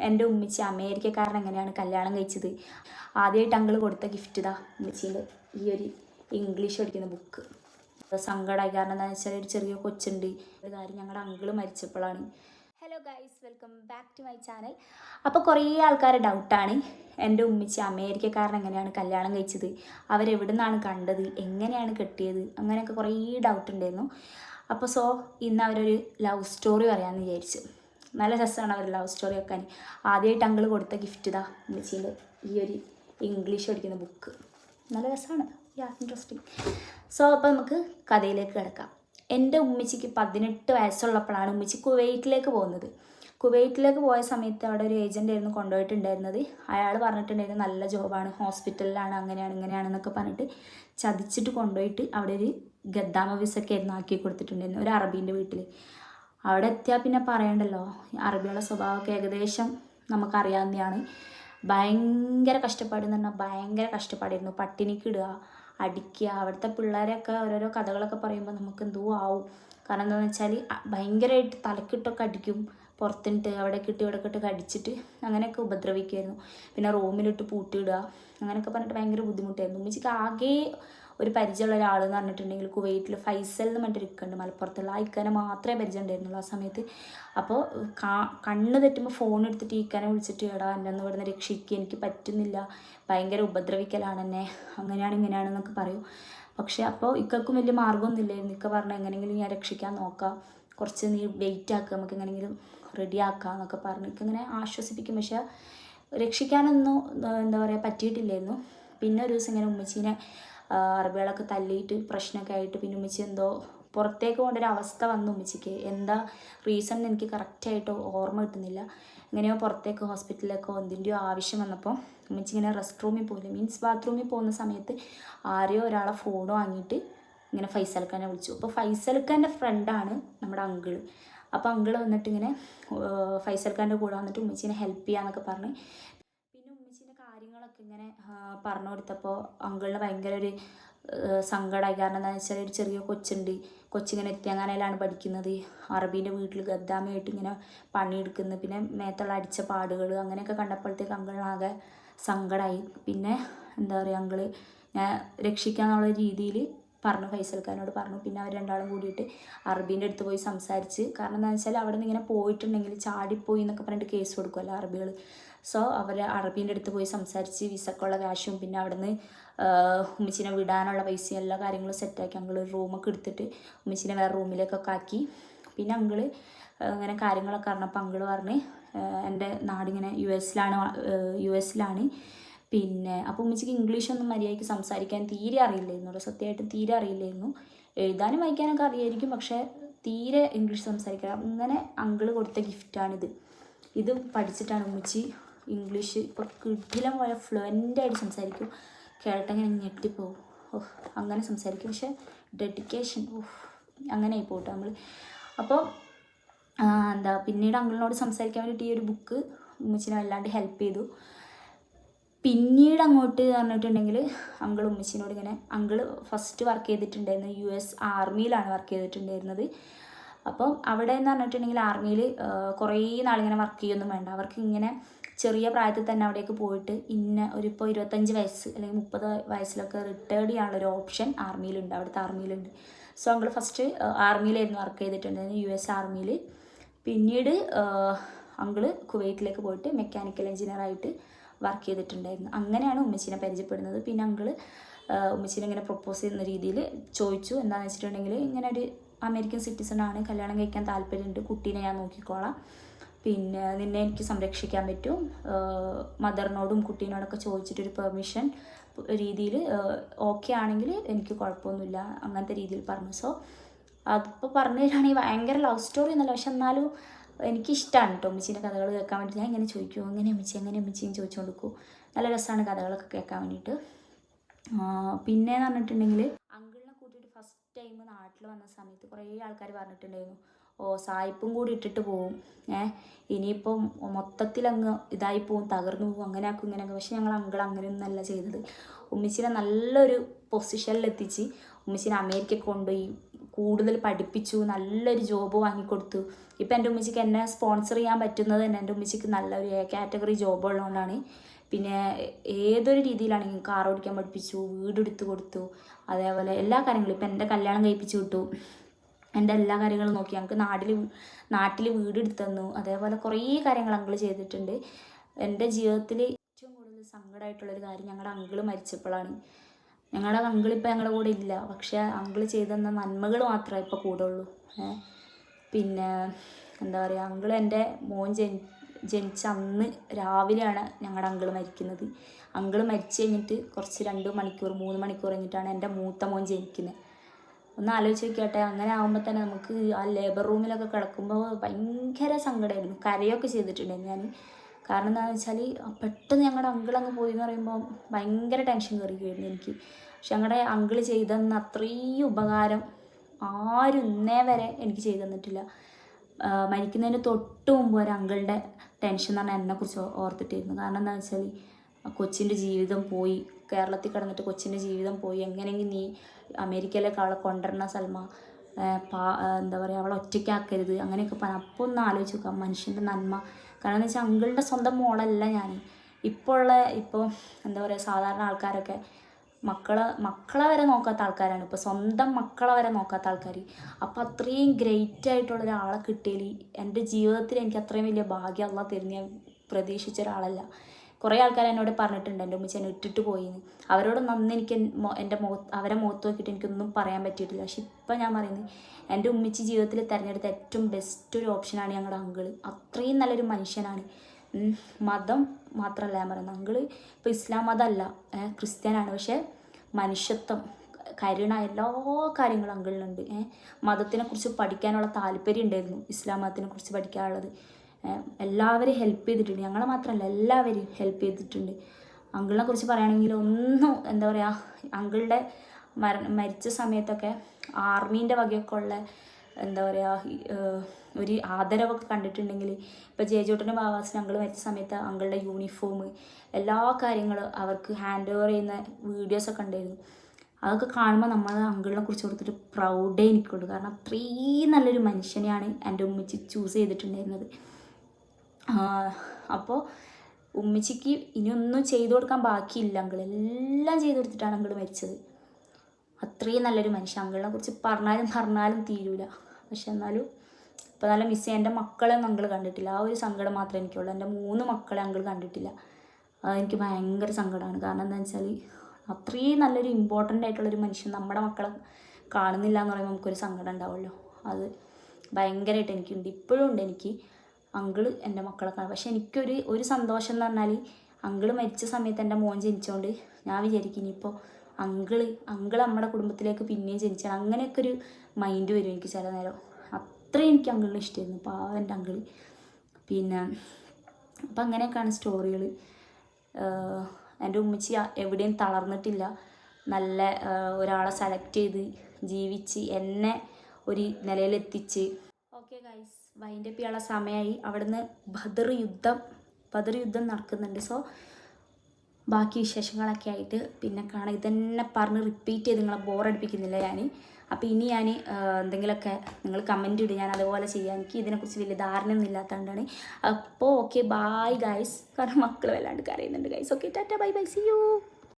എന്റെ ഉമ്മിച്ചി അമേരിക്കക്കാരൻ എങ്ങനെയാണ് കല്യാണം കഴിച്ചത്? ആദ്യമായിട്ട് അങ്കിൾ കൊടുത്ത ഗിഫ്റ്റ് ഇതാ ഉമ്മിച്ചീന്റെ ഈ ഒരു ഇംഗ്ലീഷ് പഠിക്കുന്ന ബുക്ക് സങ്കടമായി കാരണം എന്താണെന്ന് വെച്ചാൽ ഒരു ചെറിയ കൊച്ചുണ്ട്. ഒരു കാര്യം ഞങ്ങളുടെ uncle മരിച്ചപ്പോഴാണ്. Hello guys welcome back to my channel അപ്പോൾ കുറേ ആൾക്കാരെ ഡൗട്ടാണ് എന്റെ ഉമ്മച്ചി അമേരിക്കക്കാരൻ എങ്ങനെയാണ് കല്യാണം കഴിച്ചത്? അവരെവിടെ നിന്നാണ് കണ്ടത്? എങ്ങനെയാണ് കെട്ടിയത്? അങ്ങനെയൊക്കെ കുറേ ഡൗട്ട് ഉണ്ടായിരുന്നു അപ്പോൾ സോ ഇന്ന് അവരൊരു ലവ് സ്റ്റോറി പറയാമെന്ന് വിചാരിച്ചു. നല്ല രസമാണ് അവർ ലവ് സ്റ്റോറി വെക്കാൻ. ആദ്യമായിട്ട് അങ്കിൾ കൊടുത്ത ഗിഫ്റ്റ് ഇതാ ഉമ്മച്ചീന്റെ ഈ ഒരു ഇംഗ്ലീഷ് പഠിക്കുന്ന ബുക്ക് നല്ല രസമാണ്. യാ ഇൻട്രസ്റ്റിംഗ് സോ അപ്പോൾ നമുക്ക് കഥയിലേക്ക് കിടക്കാം. എന്റെ ഉമ്മച്ചിക്ക് പതിനെട്ട് വയസ്സുള്ളപ്പോഴാണ് ഉമ്മച്ചി കുവൈറ്റിലേക്ക് പോകുന്നത്. കുവൈറ്റിലേക്ക് പോയ സമയത്ത് അവിടെ ഒരു ഏജന്റ് ആയിരുന്നു കൊണ്ടുപോയിട്ടുണ്ടായിരുന്നത്. അയാൾ പറഞ്ഞിട്ടുണ്ടായിരുന്നു നല്ല ജോബാണ് ഹോസ്പിറ്റലിലാണ് അങ്ങനെയാണ് ഇങ്ങനെയാണെന്നൊക്കെ പറഞ്ഞിട്ട് ചതിച്ചിട്ട് കൊണ്ടുപോയിട്ട് അവിടെ ഒരു ഗദ്ദാമ വിസൊക്കെ ആയിരുന്നു ആക്കി കൊടുത്തിട്ടുണ്ടായിരുന്നു ഒരു അറബീന്റെ വീട്ടിൽ അവിടെ എത്തിയാൽ പിന്നെ പറയണ്ടല്ലോ. അറബികളുടെ സ്വഭാവമൊക്കെ ഏകദേശം നമുക്കറിയാവുന്നതാണ്. ഭയങ്കര കഷ്ടപ്പാട് എന്ന് പറഞ്ഞാൽ ഭയങ്കര കഷ്ടപ്പാടായിരുന്നു. പട്ടിണിക്ക് ഇടുക അടിക്കുക അവിടുത്തെ പിള്ളേരൊക്കെ ഓരോരോ കഥകളൊക്കെ പറയുമ്പോൾ നമുക്ക് എന്തോ ആവും. കാരണം എന്താണെന്ന് വെച്ചാൽ ഭയങ്കരമായിട്ട് തലക്കിട്ടൊക്കെ അടിക്കും. പുറത്തിട്ട് അവിടെ കിട്ടി ഇവിടെ കിട്ടൊക്കെ അടിച്ചിട്ട് അങ്ങനെയൊക്കെ ഉപദ്രവിക്കുമായിരുന്നു പിന്നെ റൂമിലിട്ട് പൂട്ടിയിടുക അങ്ങനെയൊക്കെ പറഞ്ഞിട്ട് ഭയങ്കര ബുദ്ധിമുട്ടായിരുന്നു. ഉമ്മച്ചിക്ക് ആകെ ഒരു പരിചയമുള്ള ഒരാൾ എന്ന് പറഞ്ഞിട്ടുണ്ടെങ്കിൽ കുവൈറ്റിൽ ഫൈസൽ എന്ന് പറഞ്ഞിട്ട് ഇരിക്കുന്നുണ്ട് മലപ്പുറത്തുള്ള. ഇക്കാനെ മാത്രമേ പരിചയം ഉണ്ടായിരുന്നുള്ളൂ ആ സമയത്ത്. അപ്പോൾ കണ്ണ് തെറ്റുമ്പോൾ ഫോൺ എടുത്തിട്ട് ഇക്കാനെ വിളിച്ചിട്ട് എടാ എന്നെ ഒന്ന് ഇവിടുന്ന് രക്ഷിക്കുക എനിക്ക് പറ്റുന്നില്ല ഭയങ്കര ഉപദ്രവിക്കലാണ് എന്നെ അങ്ങനെയാണ് ഇങ്ങനെയാണെന്നൊക്കെ പറയും. പക്ഷേ അപ്പോൾ ഇക്കും വലിയ മാർഗമൊന്നുമില്ലായിരുന്നു. ഇക്ക പറഞ്ഞു എങ്ങനെയെങ്കിലും ഞാൻ രക്ഷിക്കാൻ നോക്കാം കുറച്ച് നീ വെയിറ്റ് ആക്കുക നമുക്ക് എങ്ങനെയെങ്കിലും റെഡി ആക്കാം എന്നൊക്കെ പറഞ്ഞു. ഇങ്ങനെ ആശ്വസിപ്പിക്കും. പക്ഷേ രക്ഷിക്കാനൊന്നും എന്താ പറയുക പറ്റിയിട്ടില്ലായിരുന്നു. പിന്നെ ഒരു ദിവസം ഇങ്ങനെ ഉമ്മച്ചീനെ അറബികളൊക്കെ തല്ലിയിട്ട് പ്രശ്നമൊക്കെ ആയിട്ട് പിന്നെ ഉമ്മച്ചി എന്തോ പുറത്തേക്ക് പോകേണ്ട അവസ്ഥ വന്നു ഉമ്മച്ചിക്ക്. എന്താ റീസൺ എനിക്ക് കറക്റ്റായിട്ട് ഓർമ്മ കിട്ടുന്നില്ല. എങ്ങനെയോ പുറത്തേക്ക് ഹോസ്പിറ്റലിലേക്കോ എന്തിന്റെയോ ആവശ്യം വന്നപ്പോൾ ഉമ്മച്ചി ഇങ്ങനെ റെസ്റ്റ് റൂമിൽ പോയില്ല മീൻസ് ബാത്റൂമിൽ പോകുന്ന സമയത്ത് ആരെയോ ഒരാളെ ഫോൺ വാങ്ങിയിട്ട് ഇങ്ങനെ ഫൈസൽക്കാനെ വിളിച്ചു. അപ്പോൾ ഫൈസൽ ഖാന്റെ ഫ്രണ്ടാണ് നമ്മുടെ അങ്കിൾ അപ്പോൾ അങ്കിൾ വന്നിട്ട് ഇങ്ങനെ ഫൈസൽ കൂടെ വന്നിട്ട് ഉമ്മച്ചീനെ ഹെൽപ്പ് ചെയ്യാന്നൊക്കെ പറഞ്ഞ് ഇങ്ങനെ പറഞ്ഞു കൊടുത്തപ്പോൾ അങ്കിളിന് ഭയങ്കര ഒരു സങ്കടമായി കാരണം എന്താണെന്ന് വെച്ചാൽ ഒരു ചെറിയ കൊച്ചുണ്ട്. കൊച്ചിങ്ങനെ എത്തിയങ്ങാനയിലാണ് പഠിക്കുന്നത്. അറബീന്റെ വീട്ടിൽ ഗദ്ദാമയായിട്ട് ഇങ്ങനെ പണിയെടുക്കുന്നത് പിന്നെ മേത്തുള്ള അടിച്ച പാടുകൾ അങ്ങനെയൊക്കെ കണ്ടപ്പോഴത്തേക്ക് അങ്കിളിനാകെ സങ്കടമായി പിന്നെ എന്താ പറയുക അങ്കിൾ ഞാൻ രക്ഷിക്കാന്നുള്ള രീതിയിൽ പറഞ്ഞു ഫൈസൽക്കാരനോട് പറഞ്ഞു. പിന്നെ അവർ രണ്ടാളും കൂടിയിട്ട് അറബീന്റെ അടുത്ത് പോയി സംസാരിച്ച്. കാരണം എന്താണെന്ന് വെച്ചാൽ അവിടെ നിന്ന് ഇങ്ങനെ പോയിട്ടുണ്ടെങ്കിൽ ചാടിപ്പോയി എന്നൊക്കെ പറഞ്ഞിട്ട് കേസ് കൊടുക്കുമല്ലോ അറബികൾ സോ അവർ അറബീന്റെ അടുത്ത് പോയി സംസാരിച്ച് വിസക്കുള്ള കാശും പിന്നെ അവിടെ നിന്ന് ഉമ്മച്ചിനെ വിടാനുള്ള പൈസയും എല്ലാ കാര്യങ്ങളും സെറ്റാക്കി അങ്കിൾ റൂമൊക്കെ എടുത്തിട്ട് ഉമ്മച്ചിനെ വേറെ റൂമിലേക്കൊക്കെ ആക്കി. പിന്നെ അങ്കിൾ അങ്ങനെ കാര്യങ്ങളൊക്കെ അറിഞ്ഞപ്പോൾ അങ്കിൾ പറഞ്ഞ് എന്റെ നാടിങ്ങനെ യു എസിലാണ് യു എസിലാണ്. പിന്നെ അപ്പോൾ ഉമ്മച്ചിക്ക് ഇംഗ്ലീഷ് ഒന്നും മര്യാദയ്ക്ക് സംസാരിക്കാൻ തീരെ അറിയില്ലായിരുന്നു സത്യമായിട്ടും തീരെ അറിയില്ലായിരുന്നു. എഴുതാനും വായിക്കാനൊക്കെ അറിയായിരിക്കും പക്ഷേ തീരെ ഇംഗ്ലീഷ് സംസാരിക്കാൻ. അങ്ങനെ അങ്കിൾ കൊടുത്ത ഗിഫ്റ്റാണിത് ഇത് പഠിച്ചിട്ടാണ് ഉമ്മച്ചി ഇംഗ്ലീഷ് ഇപ്പോൾ കിടിലം പോലെ ഫ്ലുവന്റ് ആയിട്ട് സംസാരിക്കും. കേട്ടങ്ങനെ ഞെട്ടിപ്പോവും. ഓഹ് അങ്ങനെ സംസാരിക്കും. പക്ഷേ ഡെഡിക്കേഷൻ ഓഹ് അങ്ങനെ ആയി പോട്ടോ നമ്മൾ അപ്പോൾ എന്താ പിന്നീട് അങ്കിളിനോട് സംസാരിക്കാൻ വേണ്ടിയിട്ട് ഈ ഒരു ബുക്ക് ഉമ്മച്ചിനെ വല്ലാണ്ട് ഹെൽപ്പ് ചെയ്തു. പിന്നീട് അങ്ങോട്ട് പറഞ്ഞിട്ടുണ്ടെങ്കിൽ അങ്കിൾ ഉമ്മച്ചിനോട് ഇങ്ങനെ അങ്കിൾ ഫസ്റ്റ് വർക്ക് ചെയ്തിട്ടുണ്ടായിരുന്നു യു എസ് ആർമിയിലാണ് വർക്ക് ചെയ്തിട്ടുണ്ടായിരുന്നത്. അപ്പം അവിടെ എന്ന് പറഞ്ഞിട്ടുണ്ടെങ്കിൽ ആർമിയിൽ കുറേ നാളിങ്ങനെ വർക്ക് ചെയ്യൊന്നും വേണ്ട. അവർക്ക് ഇങ്ങനെ ചെറിയ പ്രായത്തിൽ തന്നെ അവിടേക്ക് പോയിട്ട് ഇന്ന ഒരു ഇപ്പോൾ ഇരുപത്തഞ്ച് വയസ്സ് അല്ലെങ്കിൽ മുപ്പത് വയസ്സിലൊക്കെ റിട്ടയർഡ് ചെയ്യാനുള്ള ഒരു ഓപ്ഷൻ ആർമിയിലുണ്ട് അവിടുത്തെ ആർമിയിലുണ്ട് സോ അങ്ങൾ ഫസ്റ്റ് ആർമിയിലായിരുന്നു വർക്ക് ചെയ്തിട്ടുണ്ട്. യു എസ് ആർമിയിൽ പിന്നീട് അങ്കിൾ കുവൈറ്റിലേക്ക് പോയിട്ട് മെക്കാനിക്കൽ എഞ്ചിനീയറായിട്ട് വർക്ക് ചെയ്തിട്ടുണ്ടായിരുന്നു. അങ്ങനെയാണ് ഉമ്മച്ചിനെ പരിചയപ്പെടുന്നത്. പിന്നെ അങ്കിൾ ഉമ്മച്ചിനെ ഇങ്ങനെ പ്രപ്പോസ് ചെയ്യുന്ന രീതിയിൽ ചോദിച്ചു. എന്താണെന്ന് വെച്ചിട്ടുണ്ടെങ്കിൽ ഇങ്ങനെ ഒരു അമേരിക്കൻ സിറ്റിസൺ ആണ്. കല്യാണം കഴിക്കാൻ താല്പര്യമുണ്ട്. കുട്ടീനെ ഞാൻ നോക്കിക്കോളാം. പിന്നെ നിന്നെ എനിക്ക് സംരക്ഷിക്കാൻ പറ്റും. മദറിനോടും കുട്ടീനോടൊക്കെ ചോദിച്ചിട്ടൊരു പെർമിഷൻ രീതിയിൽ ഓക്കെ ആണെങ്കിൽ എനിക്ക് കുഴപ്പമൊന്നുമില്ല അങ്ങനത്തെ രീതിയിൽ പറഞ്ഞു. സോ അതിപ്പോൾ പറഞ്ഞു തരികയാണെങ്കിൽ ഭയങ്കര ലവ് സ്റ്റോറി എന്നല്ല പക്ഷെ എന്നാലും എനിക്കിഷ്ടമാണ് കേട്ടോ അമ്മച്ചീന്റെ കഥകൾ കേൾക്കാൻ വേണ്ടി ഞാൻ ഇങ്ങനെ ചോദിക്കും എങ്ങനെ അമ്മച്ചി എങ്ങനെ അമ്മച്ചിയും ചോദിച്ചുകൊണ്ട് കൊടുക്കും നല്ല രസമാണ് കഥകളൊക്കെ കേൾക്കാൻ വേണ്ടിയിട്ട്. പിന്നെ എന്ന് പറഞ്ഞിട്ടുണ്ടെങ്കിൽ അങ്കിളിനെ കൂട്ടിയിട്ട് ഫസ്റ്റ് ടൈം നാട്ടിൽ വന്ന സമയത്ത് കുറേ ആൾക്കാർ പറഞ്ഞിട്ടുണ്ടായിരുന്നു. ഓ സായിപ്പും കൂടി ഇട്ടിട്ട് പോവും. ഏ ഇനിയിപ്പം മൊത്തത്തിലങ്ങ് ഇതായി പോവും തകർന്നു പോവും അങ്ങനെ ആക്കും ഇങ്ങനെ ആക്കും പക്ഷെ ഞങ്ങൾ അങ്കിൾ അങ്ങനെയൊന്നല്ല ചെയ്തത്. ഉമ്മച്ചിനെ നല്ലൊരു പൊസിഷനിലെത്തിച്ച് ഉമ്മച്ചിനെ അമേരിക്ക കൊണ്ടുപോയി കൂടുതൽ പഠിപ്പിച്ചു നല്ലൊരു ജോബ് വാങ്ങിക്കൊടുത്തു. ഇപ്പം എന്റെ ഉമ്മച്ചിക്ക് എന്നെ സ്പോൺസർ ചെയ്യാൻ പറ്റുന്നത് തന്നെ എന്റെ ഉമ്മച്ചിക്ക് നല്ലൊരു കാറ്റഗറി ജോബ് ഉള്ളതുകൊണ്ടാണ് പിന്നെ ഏതൊരു രീതിയിലാണെങ്കിലും കാർ ഓടിക്കാൻ പഠിപ്പിച്ചു വീടെടുത്ത് കൊടുത്തു അതേപോലെ എല്ലാ കാര്യങ്ങളും. ഇപ്പം എന്റെ കല്യാണം കഴിപ്പിച്ചു വിട്ടു. എന്റെ എല്ലാ കാര്യങ്ങളും നോക്കി. ഞങ്ങൾക്ക് നാട്ടിൽ നാട്ടിൽ വീട് എടുത്തു തന്നു. അതേപോലെ കുറേ കാര്യങ്ങൾ അങ്കിൾ ചെയ്തിട്ടുണ്ട്. എന്റെ ജീവിതത്തിൽ ഏറ്റവും കൂടുതൽ സങ്കടമായിട്ടുള്ളൊരു കാര്യം ഞങ്ങളുടെ അങ്കിൾ മരിച്ചപ്പോഴാണ്. ഞങ്ങളുടെ അങ്കിൾ ഇപ്പം ഞങ്ങളുടെ കൂടെ ഇല്ല. പക്ഷേ അങ്കിൾ ചെയ്തെന്ന നന്മകൾ മാത്രമേ ഇപ്പോൾ കൂടെ ഉള്ളൂ പിന്നെ എന്താ പറയുക അങ്കിൾ എന്റെ മോൻ ജനി ജനിച്ച അന്ന് രാവിലെയാണ് ഞങ്ങളുടെ അങ്കിൾ മരിക്കുന്നത്. അങ്കിൾ മരിച്ചു കഴിഞ്ഞിട്ട് കുറച്ച് രണ്ട് മണിക്കൂർ മൂന്ന് മണിക്കൂർ കഴിഞ്ഞിട്ടാണ് എന്റെ മൂത്ത മോൻ ജനിക്കുന്നത്. ഒന്ന് ആലോചിച്ച് നോക്കിയാട്ടെ അങ്ങനെ ആകുമ്പോൾ തന്നെ നമുക്ക് ആ ലേബർ റൂമിലൊക്കെ കിടക്കുമ്പോൾ ഭയങ്കര സങ്കടമായിരുന്നു കരയൊക്കെ ചെയ്തിട്ടുണ്ടായിരുന്നു ഞാൻ കാരണം എന്താണെന്ന് വെച്ചാൽ പെട്ടെന്ന് ഞങ്ങളുടെ അങ്കിൾ അങ്ങ് പോയി എന്ന് പറയുമ്പോൾ ഭയങ്കര ടെൻഷൻ കയറിയായിരുന്നു എനിക്ക്. പക്ഷെ ഞങ്ങളുടെ അങ്കിൾ ചെയ്തെന്ന അത്രയും ഉപകാരം ആരും ഇന്നേ വരെ എനിക്ക് ചെയ്തു തന്നിട്ടില്ല. മരിക്കുന്നതിന് തൊട്ട് മുമ്പ് ഒരു അങ്കിളുടെ ടെൻഷൻ എന്ന് പറഞ്ഞാൽ എന്നെക്കുറിച്ച് ഓർത്തിട്ടായിരുന്നു. കാരണം എന്താണെന്ന് വെച്ചാൽ കൊച്ചിന്റെ ജീവിതം പോയി. കേരളത്തിൽ കിടന്നിട്ട് കൊച്ചിന്റെ ജീവിതം പോയി. എങ്ങനെയെങ്കിൽ നീ അമേരിക്കയിലേക്ക് അവളെ കൊണ്ടുവരണം സൽമ. പാ എന്താ പറയുക അവളെ ഒറ്റയ്ക്കാക്കരുത്. അങ്ങനെയൊക്കെ പറഞ്ഞു. അപ്പോൾ ഒന്ന് ആലോചിച്ച് നോക്കാം. മനുഷ്യന്റെ നന്മ. കാരണം എന്ന് വെച്ചാൽ അങ്കിളുടെ സ്വന്തം മോളല്ല ഞാൻ ഇപ്പോൾ ഉള്ള ഇപ്പോൾ എന്താ പറയുക സാധാരണ ആൾക്കാരൊക്കെ മക്കളെ മക്കളെ വരെ നോക്കാത്ത ആൾക്കാരാണ്. ഇപ്പോൾ സ്വന്തം മക്കളെ വരെ നോക്കാത്ത ആൾക്കാർ അപ്പോൾ അത്രയും ഗ്രേറ്റ് ആയിട്ടുള്ള ഒരാളെ കിട്ടിയാൽ എന്റെ ജീവിതത്തിൽ എനിക്ക് അത്രയും വലിയ ഭാഗ്യം അല്ല തരുന്ന ഞാൻ പ്രതീക്ഷിച്ച ഒരാളല്ല. കുറേ ആൾക്കാർ എന്നോട് പറഞ്ഞിട്ടുണ്ട് എന്റെ ഉമ്മച്ചനെ ഇട്ടിട്ട് പോയിന്ന്. അവരോട് നന്ന് എനിക്ക് എന്റെ മുഖത്ത് അവരെ മുഖത്ത് നോക്കിയിട്ട് എനിക്കൊന്നും പറയാൻ പറ്റിയിട്ടില്ല. പക്ഷെ ഇപ്പം ഞാൻ പറയുന്നത് എന്റെ ഉമ്മച്ചി ജീവിതത്തിൽ തിരഞ്ഞെടുത്ത ഏറ്റവും ബെസ്റ്റ് ഒരു ഓപ്ഷനാണ് ഞങ്ങളുടെ അങ്കിൾ അത്രയും നല്ലൊരു മനുഷ്യനാണ്. മതം മാത്രമല്ല ഞാൻ പറയുന്നത്. അങ്കിൾ ഇപ്പോൾ ഇസ്ലാം മതമല്ല ക്രിസ്ത്യനാണ്. പക്ഷേ മനുഷ്യത്വം കരുണ എല്ലാ കാര്യങ്ങളും അങ്കിളിനുണ്ട് മതത്തിനെക്കുറിച്ച് പഠിക്കാനുള്ള താല്പര്യം ഉണ്ടായിരുന്നു ഇസ്ലാം മതത്തിനെ കുറിച്ച് പഠിക്കാനുള്ളത്. എല്ലാവരെയും ഹെൽപ്പ് ചെയ്തിട്ടുണ്ട്. ഞങ്ങളെ മാത്രമല്ല എല്ലാവരെയും ഹെൽപ്പ് ചെയ്തിട്ടുണ്ട്. അങ്കിളിനെ കുറിച്ച് പറയുകയാണെങ്കിൽ ഒന്നും എന്താ പറയുക അങ്കിളുടെ മര മരിച്ച സമയത്തൊക്കെ ആർമീന്റെ വകയൊക്കെ ഉള്ള എന്താ പറയുക ഒരു ആദരവൊക്കെ കണ്ടിട്ടുണ്ടെങ്കിൽ ഇപ്പോൾ ജയജോട്ടന്റെ ബാബാസിന് അങ്കിൾ മരിച്ച സമയത്ത് അങ്കിളുടെ യൂണിഫോം എല്ലാ കാര്യങ്ങളും അവർക്ക് ഹാൻഡ് ഓവർ ചെയ്യുന്ന വീഡിയോസൊക്കെ ഉണ്ടായിരുന്നു. അതൊക്കെ കാണുമ്പോൾ നമ്മൾ അങ്കിളിനെ കുറിച്ച് കൊടുത്തിട്ട് പ്രൗഡേ എനിക്കുള്ളൂ കാരണം അത്രയും നല്ലൊരു മനുഷ്യനെയാണ് എന്റെ ഉമ്മച്ചി ചൂസ് ചെയ്തിട്ടുണ്ടായിരുന്നത്. അപ്പോൾ ഉമ്മച്ചിക്ക് ഇനിയൊന്നും ചെയ്തു കൊടുക്കാൻ ബാക്കിയില്ല. അങ്കിൾ എല്ലാം ചെയ്തു കൊടുത്തിട്ടാണ് അങ്കിൾ മരിച്ചത്. അത്രയും നല്ലൊരു മനുഷ്യൻ. അങ്കിളിനെ കുറിച്ച് പറഞ്ഞാലും പറഞ്ഞാലും തീരൂല. പക്ഷെ എന്നാലും ഇപ്പോൾ നല്ല മിസ് എന്റെ മക്കളെ അങ്കിൾ കണ്ടിട്ടില്ല. ആ ഒരു സങ്കടം മാത്രമേ എനിക്കുള്ളൂ. എന്റെ മൂന്ന് മക്കളെ അങ്കിൾ കണ്ടിട്ടില്ല. അതെനിക്ക് ഭയങ്കര സങ്കടമാണ് കാരണം എന്താണെന്ന് വെച്ചാൽ അത്രയും നല്ലൊരു ഇമ്പോർട്ടന്റ് ആയിട്ടുള്ളൊരു മനുഷ്യൻ നമ്മുടെ മക്കളെ കാണുന്നില്ല എന്ന് പറയുമ്പോൾ നമുക്കൊരു സങ്കടം ഉണ്ടാവുമല്ലോ. അത് ഭയങ്കരമായിട്ട് എനിക്കുണ്ട്. ഇപ്പോഴും ഉണ്ട് എനിക്ക്. അങ്കിൾ എന്റെ മക്കളെ കാണും പക്ഷെ എനിക്കൊരു ഒരു സന്തോഷം എന്ന് പറഞ്ഞാൽ അങ്കിൾ മരിച്ച സമയത്ത് എന്റെ മോൻ ജനിച്ചോണ്ട് ഞാൻ വിചാരിക്കും ഇനിയിപ്പോൾ അങ്കിൾ അങ്കിൾ നമ്മുടെ കുടുംബത്തിലേക്ക് പിന്നെയും ജനിച്ചാൽ അങ്ങനെയൊക്കെ ഒരു മൈൻഡ് വരും എനിക്ക് ചില നേരം. അത്രയും എനിക്ക് അങ്കിളിനെ ഇഷ്ടമായിരുന്നു പാവം എന്റെ അങ്കിൾ. പിന്നെ അപ്പം അങ്ങനെയൊക്കെയാണ് സ്റ്റോറികൾ എന്റെ ഉമ്മച്ചി എവിടെയും തളർന്നിട്ടില്ല. നല്ല ഒരാളെ സെലക്ട് ചെയ്ത് ജീവിച്ച് എന്നെ ഒരു നിലയിലെത്തിച്ച്. ഓക്കെ ഗൈസ് വൈൻഡപ്പ് ചെയ്യാനുള്ള സമയമായി. അവിടുന്ന് ബദർ യുദ്ധം ബദർ യുദ്ധം നടക്കുന്നുണ്ട്. സോ ബാക്കി വിശേഷങ്ങളൊക്കെ ആയിട്ട് പിന്നെ കാണാം. ഇതന്നെ പറഞ്ഞ് റിപ്പീറ്റ് ചെയ്ത് നിങ്ങളെ ബോറടിപ്പിക്കുന്നില്ല ഞാൻ അപ്പോൾ ഇനി ഞാൻ എന്തെങ്കിലുമൊക്കെ നിങ്ങൾ കമന്റ് ഇടും. ഞാൻ അതുപോലെ ചെയ്യാം. എനിക്ക് ഇതിനെക്കുറിച്ച് വലിയ ധാരണയൊന്നും ഇല്ലാത്തതുകൊണ്ടാണ്. അപ്പോൾ ഓക്കെ ബൈ ഗൈസ് കാരണം മക്കൾ വല്ലാണ്ട് കരയുന്നുണ്ട് guys okay tata bye bye see you